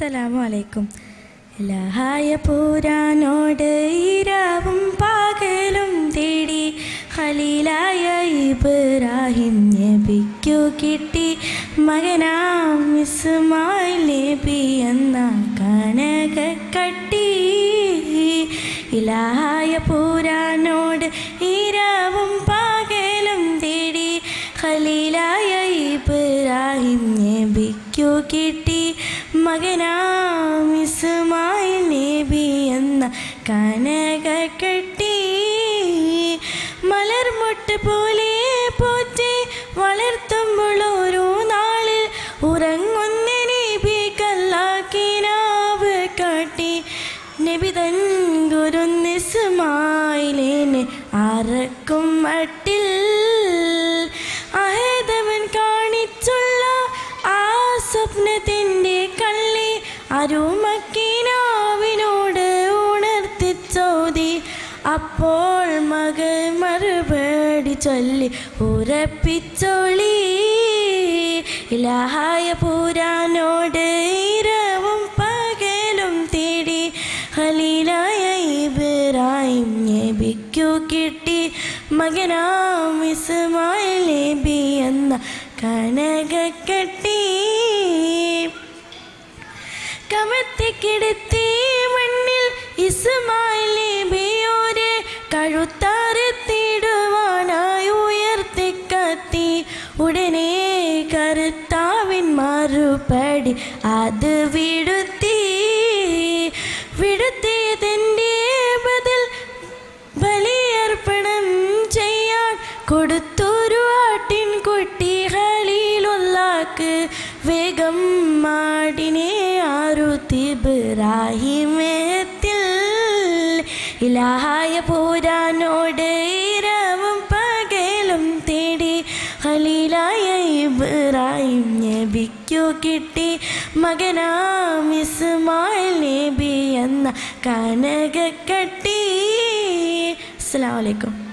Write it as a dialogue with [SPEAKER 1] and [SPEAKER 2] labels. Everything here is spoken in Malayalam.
[SPEAKER 1] അസ്സലാമു അലൈക്കും. ലഹായ പൂരാനോട് ഇരാവും പകലും തേടി ഖലീലായ ഇബ്രാഹിം നബിക്കു കിട്ടി. മകനാം ഇസ്മായിൽ നബി എന്ന കനക കട്ടി ഇലാഹായ പൂരാനോട് ഇബ്രാഹിം നബിക്കു കിട്ടി. മകനാം ഇസ്മായിൽ നബി എന്ന കനക കെട്ടി. മലർമുട്ട് പോലെ പോറ്റി വളർത്തുമ്പോൾ ഓരോ നാളിൽ ഉറങ്ങുന്ന നബി കല്ലാക്കിനാവ് കാട്ടി. നബി തൻ ഗുരു ഇസ്മായിലേനെ സ്വപ്നത്തിന്റെ കള്ളി അരുമക്കിനാവിനോട് ഉണർത്തിച്ചോതി അപ്പോൾ മകൾ മറുപടി ചൊല്ലി ഉറപ്പിച്ചൊളി. ഇലാഹായ പൂരാനോട് ഇരവും പകലും തേടി ഹലീലായ ഇബ്രാഹിം നബിക്കു കിട്ടി. മകനാം നബി എന്ന കനക കമത്തിക്കിടത്തി മണ്ണിൽ ഇസ്മായിൽ നബിയോരെ ഉയർത്തി കത്തി. ഉടനെ കറുത്താവിൻ മറുപടി അത് വിടുത്തി. വിടുത്തിയതിന്റെ ബദൽ ബലിയർപ്പണം ചെയ്യാൻ കൊടുത്തൊരു ആട്ടിൻകുട്ടി ഹലീലുള്ളാക്ക് വേഗം മാടിനെ ആറുത്തിബ്രാഹിമേത്തിൽ ഇലാഹായ പൂരാനോട് ഇരവും പകലും തേടി ഖലീലായ ഇബ്രാഹിം നബിക്കു കിട്ടി. മകനാം ഇസ്മായിൽ നബി എന്ന കനക കട്ടി അലൈക്കും.